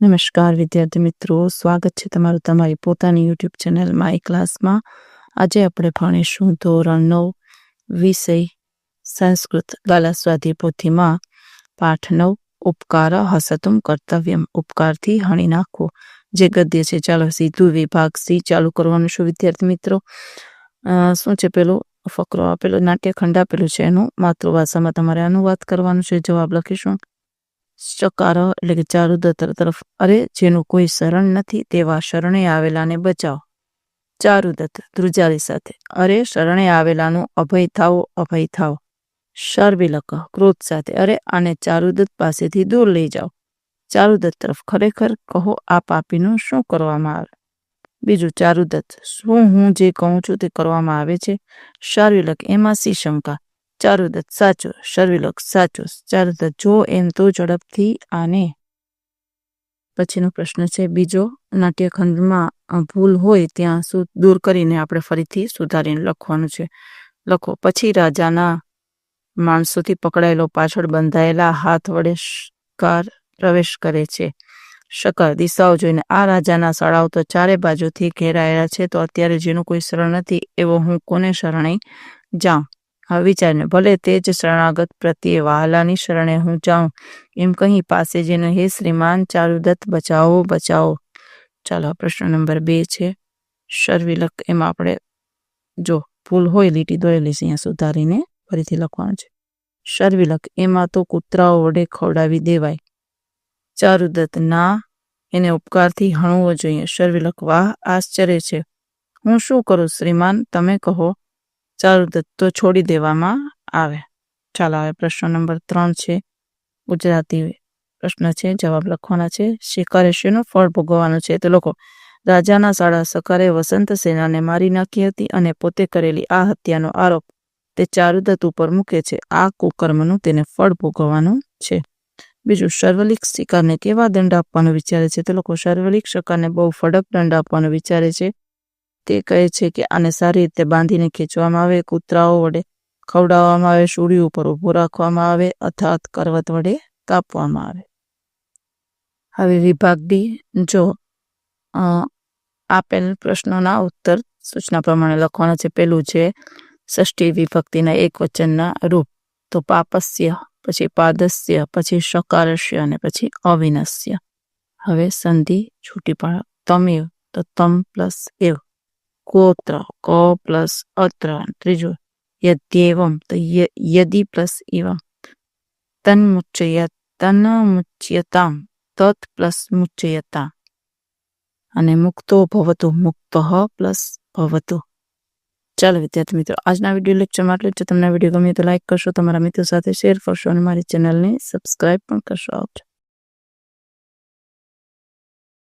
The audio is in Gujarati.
નમસ્કાર વિદ્યાર્થી મિત્રો, સ્વાગત છે તમારું તમારી પોતાની યુટ્યુબ ચેનલ માય ક્લાસમાં આજે આપણે ભણીશું ધોરણ નવ, વિષય સંસ્કૃત ગાલા સ્વાધ્યાય પોથીમાં પાઠ નવ, ઉપકાર હસતુમ કર્તવ્યમ. ઉપકારથી હણી નાખવો જે ગદ્ય છે, ચાલો સીધું વિભાગ સી ચાલુ કરવાનું છે વિદ્યાર્થી મિત્રો. શું છે પેલું? ફકરો આપેલો, નાટ્યખંડ આપેલું છે એનું. માતૃભાષામાં તમારે અનુવાદ કરવાનું છે. જવાબ લખીશું. ચકાર એટલે કે ચારુદત્ત તરફ. અરે, જેનું કોઈ શરણ નથી, તેવા શરણે આવેલાને બચાવો. ચારુદત્ત ધ્રુજારી સાથે. અરે, શરણે આવેલાનું અભય થાઓ અભય થાઓ. શર્વિલક, ક્રોધ સાથે. અરે, આને ચારુદત્ત પાસેથી દૂર લઈ જાઓ. ચારુદત્ત તરફ ખરેખર કહો, આ પાપીનું શું કરવામાં આવે? બીજું ચારુદત્ત શું હું જે કહું છું તે કરવામાં આવે છે? શાર્વિલક, એમાં સી શંકા? ચારુદત્ત સાચો, શર્વિલક સાચો ચારુદત્ત જો એમ તો ઝડપથી આને. પછીનો પ્રશ્ન છે, બીજો નાટ્યખંડમાં ભૂલ હોય ત્યાં સુ, દૂર કરીને આપણે ફરીથી સુધારીને લખવાનું છે. લખો, પછી રાજાના માણસોથી પકડાયેલો પાછળ બંધાયેલા હાથ વડે કાર પ્રવેશ કરે છે. શકાર, દિશાઓ જોઈને, આ રાજાના શાળાઓ તો ચારે બાજુથી ઘેરાયેલા છે, તો અત્યારે જેનું કોઈ શરણ નથી, એવો હું કોને શરણે જાઉં? હવે વિચારને ભલે તે જ શરણાગત પ્રત્યે વહાલાની શરણે હું જાઉં. એમ કહી પાસે જઈને હે શ્રીમાન ચારુદત્ત બચાવો બચાવો. ચાલો પ્રશ્ન નંબર બે છે. શર્વિલક, એમાં આપણે જો ભૂલ હોય લીટી દોરેલી છે, અહીંયા સુધારીને ફરીથી લખવાનું છે. શર્વિલક, એમાં તો કૂતરાઓ વડે ખવડાવી દેવાય. ચારુદત્ત ના, એને ઉપકારથી હણવો જોઈએ. શર્વિલક, વાહ, આશ્ચર્ય છે. હું શું કરું? શ્રીમાન, તમે કહો. ચારુદત્ત તત્વો છોડી દેવામાં આવે. ચાલો, હવે પ્રશ્ન નંબર ત્રણ છે. ગુજરાતી પ્રશ્ન છે, જવાબ લખવાના છે. શિકારે શેનું ફળ ભોગવવાનું છે. તો લોકો રાજાના શાળા સકારે વસંત સેનાને મારી નાખી હતી અને પોતે કરેલી આ હત્યાનો આરોપ તે ચારુદત્ત ઉપર મૂકે છે. આ કુકર્મનું તેને ફળ ભોગવવાનું છે. બીજું સર્વલિક શિકારને કેવા દંડ આપવાનો વિચારે છે? તે લોકો સર્વલિક શિકારને બહુ ફડક દંડ આપવાનો વિચારે છે. તે કહે છે કે આને સારી રીતે બાંધીને ખેંચવામાં આવે, કૂતરાઓ વડે ખવડાવવામાં આવે સૂર્ય ઉપર ઊભો રાખવામાં આવે અર્થાત કરવત વડે કાપવામાં આવે. હવે વિભાગ ડી, જો આપેલ પ્રશ્નોના ઉત્તર સૂચના પ્રમાણે લખવાના છે. પેલું છે, ષષ્ઠી વિભક્તિના એક વચનના રૂપ. તો પાપસ્ય, પછી પાદસ્ય, પછી સકારસ્ય અને પછી અવિનસ્ય. હવે સંધિ છૂટી પાડો. તમેવ તો તમ પ્લસ એવ. કોત્ર ક પ્લસ અત્ર ત્રીજું યદ્યેવમ તો યદિ પ્લસ ઇવમ તન્મુચ્ચય તન્મુચ્યતામ તત પ્લસ મુચ્યતા અને મુક્તો ભવતુ મુક્ત પ્લસ ભવતુ ચાલો વિદ્યાર્થી મિત્રો આજના વીડિયો લેક્ચરમાં આટલું. જો તમને વીડિયો ગમ્યો તો લાઇક કરશો તમારા મિત્રો સાથે શેર કરશો અને મારી ચેનલને સબસ્ક્રાઇબ પણ કરશો આવજો